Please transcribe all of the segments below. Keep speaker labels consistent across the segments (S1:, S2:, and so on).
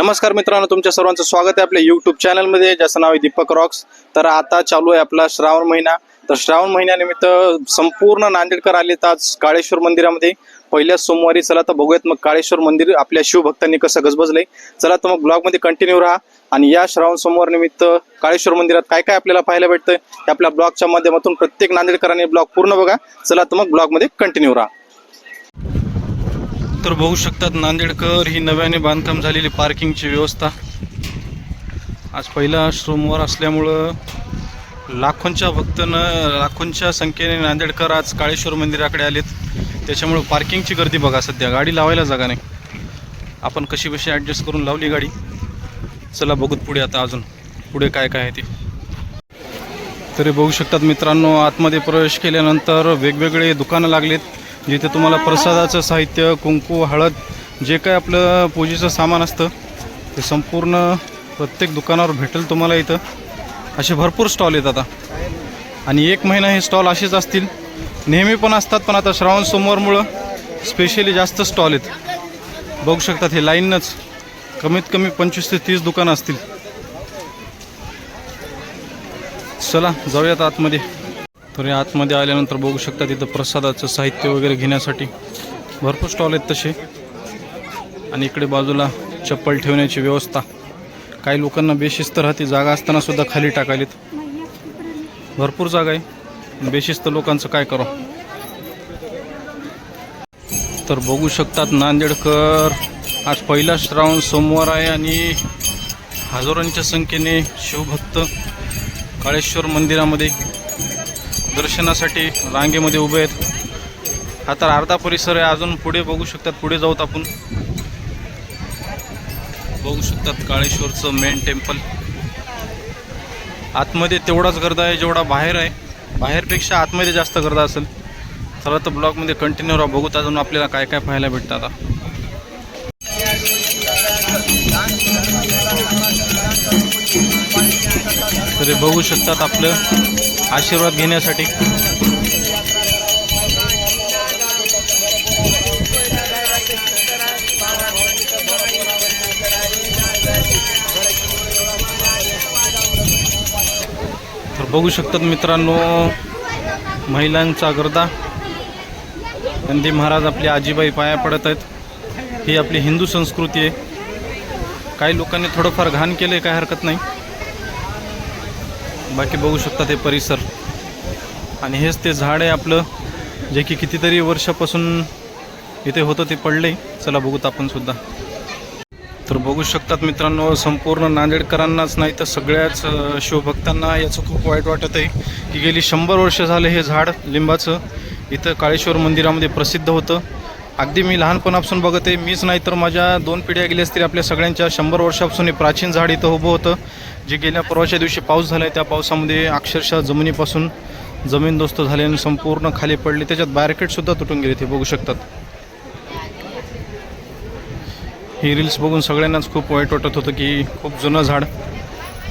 S1: नमस्कार मित्रांनो तुमच्या सर्वांचं स्वागत आहे आपल्या यूट्यूब चॅनलमध्ये ज्याचं नाव आहे दीपक रॉक्स तर आता चालू आहे आपला श्रावण महिना. तर श्रावण महिन्यानिमित्त संपूर्ण नांदेडकर आलेत आज काळेश्वर मंदिरामध्ये. पहिल्याच सोमवारी चला तर बघूयात मग काळेश्वर मंदिर आपल्या शिवभक्तांनी कसं गजबजलंय. चला तर मग ब्लॉगमध्ये कंटिन्यू राहा. आणि या श्रावण सोमवार निमित्त काळेश्वर मंदिरात काय काय आपल्याला पाहायला भेटतं आपल्या ब्लॉगच्या माध्यमातून प्रत्येक नांदेडकरांनी ब्लॉग पूर्ण बघा. चला तर मग ब्लॉगमध्ये कंटिन्यू राहा. तर बघू शकतात नांदेडकर ही नव्याने बांधकाम झालेली पार्किंगची व्यवस्था. आज पहिला सोमवार असल्यामुळं लाखोंच्या भक्तनं लाखोंच्या संख्येने नांदेडकर आज काळेश्वर मंदिराकडे आलेत. त्याच्यामुळं पार्किंगची गर्दी बघा सध्या. गाडी लावायला जागा नाही. आपण कशी कशी ॲडजस्ट करून लावली गाडी? चला बघूत पुढे आता अजून. पुढे काय काय आहे ते. तरी बघू शकतात मित्रांनो आतमध्ये प्रवेश केल्यानंतर वेगवेगळे दुकानं लागलेत. जिथे तुम्हाला प्रसादाचं साहित्य कुंकू हळद जे काय आपलं पूजेचं सामान असतं ते संपूर्ण प्रत्येक दुकानावर भेटेल तुम्हाला इथं. असे भरपूर स्टॉल आहेत आता. आणि एक महिना हे स्टॉल असेच असतील. नेहमी पण असतात पण आता श्रावण सोमवारमुळं स्पेशली जास्त स्टॉल आहेत. बघू शकतात हे लाईनच कमीत कमी पंचवीस ते तीस दुकानं असतील. चला जाऊयात आतमध्ये. तर या आतमध्ये आल्यानंतर बघू शकता तिथं प्रसादाचं साहित्य वगैरे घेण्यासाठी भरपूर स्टॉल आहेत तसे. आणि इकडे बाजूला चप्पल ठेवण्याची व्यवस्था. काही लोकांना बेशिस्त राहते जागा असताना सुद्धा खाली टाकायलीत. भरपूर जागा आहे. बेशिस्त लोकांचं काय करो? तर बघू शकतात नांदेडकर. आज पहिला श्रावण सोमवार आहे आणि हजारोंच्या संख्येने शिवभक्त काळेश्वर मंदिरामध्ये दर्शनासाठी रांगेमध्ये उभे आहेत. हा तर अर्धा परिसर आहे. अजून पुढे बघू शकतात. पुढे जाऊत आपण. बघू शकतात काळेश्वरचं मेन टेम्पल आतमध्ये तेवढाच गर्दा आहे जेवढा बाहेर आहे. बाहेरपेक्षा आतमध्ये जास्त गर्दा असेल. चला तर ब्लॉगमध्ये कंटिन्यू राहा. बघूत अजून आपल्याला काय काय पाहायला भेटतं आता. तरी बघू शकतात आपलं आशीर्वाद घेण्यासाठी. तर बघू शकतात मित्रांनो महिलांचा गर्दा. नंदी महाराज आपली आजीबाई पाया पडत आहेत. ही आपली हिंदू संस्कृती आहे. काही लोकांनी थोडंफार घाण केलं आहे काय हरकत नाही. बाकी बघू शकता ते परिसर. आणि हेच ते झाड आहे आपलं जे की कितीतरी वर्षापासून इथे होतं ते पडले चला बघूत आपण सुद्धा. तर बघू शकतात मित्रांनो संपूर्ण नांदेडकरांनाच नाही तर सगळ्याच शिवभक्तांना याचं खूप वाईट वाटत आहे की गेली शंभर वर्ष झाले हे झाड लिंबाचं. इथं काळेश्वर मंदिरामध्ये प्रसिद्ध होतं. अगदी मी लहानपणापासून बघत आहे मीच नाही तर माझ्या दोन पिढ्या गेल्या असतील आपल्या सगळ्यांच्या शंभर वर्षापासून हे प्राचीन झाड इथं उभं होतं जे गेल्या परवाच्या दिवशी पाऊस झाला आहे त्या पावसामध्ये अक्षरशः जमिनीपासून जमीनदोस्त झाले आणि संपूर्ण खाली पडले. त्याच्यात बॅरिकेडसुद्धा तुटून गेले ते बघू शकतात. ही रील्स बघून सगळ्यांनाच खूप वाईट वाटत होतं की खूप जुनं झाड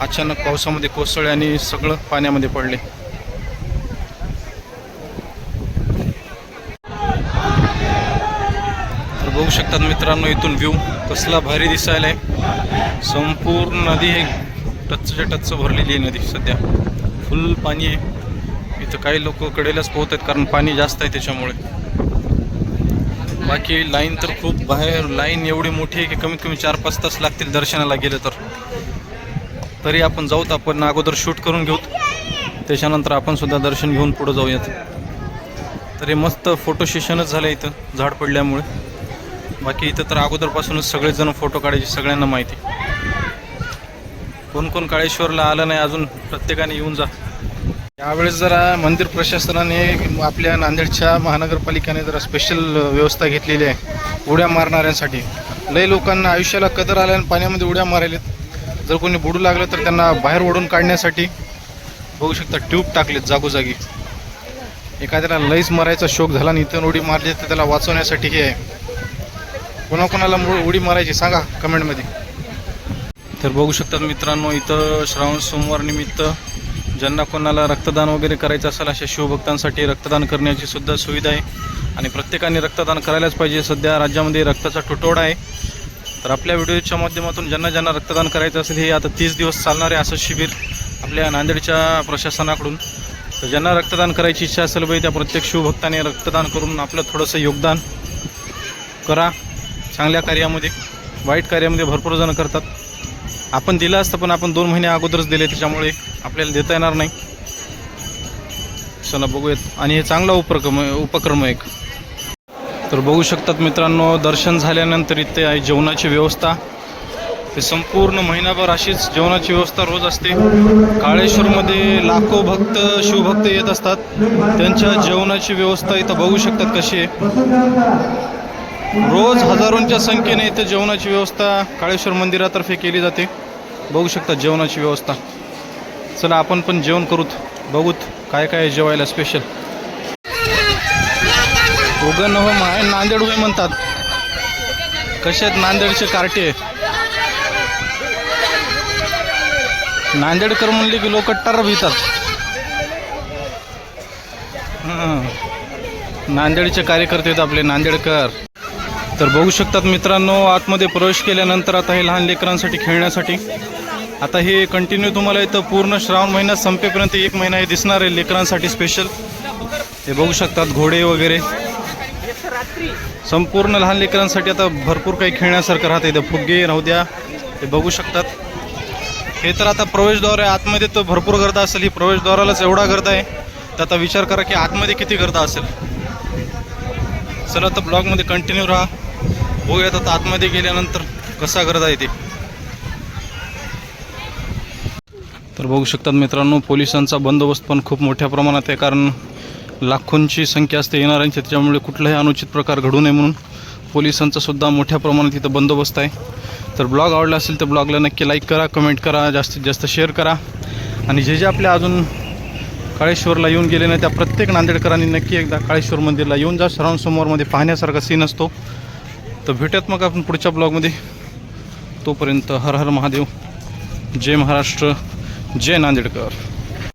S1: अचानक पावसामध्ये कोसळले आणि सगळं पाण्यामध्ये पडले. बघू शकतात मित्रांनो इथून व्ह्यू कसला भारी दिसायला आहे. संपूर्ण नदी हे टचच्या टच्च भरलेली आहे नदी सध्या. फुल पाणी आहे. इथं काही लोक कडेलाच पोहत आहेत कारण पाणी जास्त आहे त्याच्यामुळे. बाकी लाईन तर खूप बाहेर. लाईन एवढी मोठी आहे की कमीत कमी चार पाच तास लागतील दर्शनाला गेलं तर. तरी आपण जाऊत आपण अगोदर शूट करून घेऊत त्याच्यानंतर आपण सुद्धा दर्शन घेऊन पुढं जाऊयात. तरी मस्त फोटो सेशनच झालं इथं. झाड पडल्यामुळे. बाकी इथं तर अगोदरपासूनच सगळेजण फोटो काढायचे सगळ्यांना माहिती. कोण कोण काळेश्वरला आलं नाही अजून प्रत्येकाने येऊन जा. यावेळेस जरा मंदिर प्रशासनाने आपल्या नांदेडच्या महानगरपालिकेने जरा स्पेशल व्यवस्था घेतलेली आहे उड्या मारणाऱ्यांसाठी. लय लोकांना आयुष्याला कदर आल्या आणि पाण्यामध्ये उड्या मारायलेत. जर कोणी बुडू लागलं तर त्यांना बाहेर ओढून काढण्यासाठी बघू शकता ट्यूब टाकलेत जागोजागी. एखाद्याला लईच मारायचा शोक झाला आणि इथून उडी मारली तर त्याला वाचवण्यासाठी हे आहे. कोणाकोणाला मूळ उडी मारायची सांगा कमेंटमध्ये. तर बघू शकतात मित्रांनो इथं श्रावण सोमवार निमित्त ज्यांना कोणाला रक्तदान वगैरे करायचं असेल अशा शिवभक्तांसाठी रक्तदान करण्याची सुद्धा सुविधा आहे. आणि प्रत्येकाने रक्तदान करायलाच पाहिजे. सध्या राज्यामध्ये रक्ताचा तुटवडा आहे. तर आपल्या व्हिडिओच्या माध्यमातून ज्यांना ज्यांना रक्तदान करायचं असेल हे आता तीस दिवस चालणारे असं शिबिर आपल्या नांदेडच्या प्रशासनाकडून. तर ज्यांना रक्तदान करायची इच्छा असेल बाई त्या प्रत्येक शिवभक्ताने रक्तदान करून आपलं थोडंसं योगदान करा. चांगल्या कार्यामध्ये वाईट कार्यामध्ये भरपूर जणं करतात. आपण दिलं असतं पण आपण दोन महिने अगोदरच दिले त्याच्यामुळे आपल्याला देता येणार नाही. चला बघूयात. आणि हे चांगला उपक्रम आहे उपक्रम एक. तर बघू शकतात मित्रांनो दर्शन झाल्यानंतर इथे आहे जेवणाची व्यवस्था. ते संपूर्ण महिनाभर अशीच जेवणाची व्यवस्था रोज असते. काळेश्वरमध्ये लाखो भक्त शिवभक्त येत असतात. त्यांच्या जेवणाची व्यवस्था इथं बघू शकतात कशी आहे. रोज हजारोंच्या संख्येने इथे जेवणाची व्यवस्था काळेश्वर मंदिरातर्फे केली जाते. बघू शकता जेवणाची व्यवस्था. चला आपण पण जेवण करूत. बघूत काय काय आहे जेवायला स्पेशल उगन हो माय नांदेड उभे म्हणतात. कसे आहेत नांदेडचे कार्टे? नांदेडकर म्हणले की लोक टर भितात. नांदेडचे कार्यकर्ते आहेत आपले नांदेडकर. तर बघू शकतात मित्रांनो आतमध्ये प्रवेश केल्यानंतर आता हे लहान लेकरांसाठी खेळण्यासाठी. आता हे कंटिन्यू तुम्हाला इथं पूर्ण श्रावण महिना संपेपर्यंत एक महिना हे दिसणार आहे लेकरांसाठी स्पेशल हे बघू शकतात घोडे वगैरे. संपूर्ण लहान लेकरांसाठी आता भरपूर काही खेळण्यासारखं राहतं इथं. फुगे राहू द्या. हे बघू शकतात. हे तर आता प्रवेशद्वार आहे. आतमध्ये तर भरपूर गर्दा असेल. ही प्रवेशद्वारालाच एवढा गर्दा आहे. तर आता विचार करा की आतमध्ये किती गर्दा असेल. चला तर ब्लॉगमध्ये कंटिन्यू राहा. बघूयात आता आतमध्ये गेल्यानंतर कसा करत आहे ते. तर बघू शकतात मित्रांनो पोलिसांचा बंदोबस्त पण खूप मोठ्या प्रमाणात आहे कारण लाखोंची संख्या असते येणाऱ्यांची त्याच्यामुळे कुठलाही अनुचित प्रकार घडू नये म्हणून पोलिसांचा सुद्धा मोठ्या प्रमाणात इथं बंदोबस्त आहे. तर ब्लॉग आवडला असेल तर ब्लॉगला नक्की लाईक करा कमेंट करा जास्तीत जास्त शेअर करा. आणि जे जे आपल्या अजून काळेश्वरला येऊन गेले नाही त्या प्रत्येक नांदेडकरांनी नक्की एकदा काळेश्वर मंदिरला येऊन जा. श्रावण सोमवारमध्ये पाहण्यासारखा सीन असतो. तर भेटूयात मग आपण पुढच्या ब्लॉगमध्ये. तोपर्यंत हर हर महादेव. जय महाराष्ट्र. जय नांदेडकर.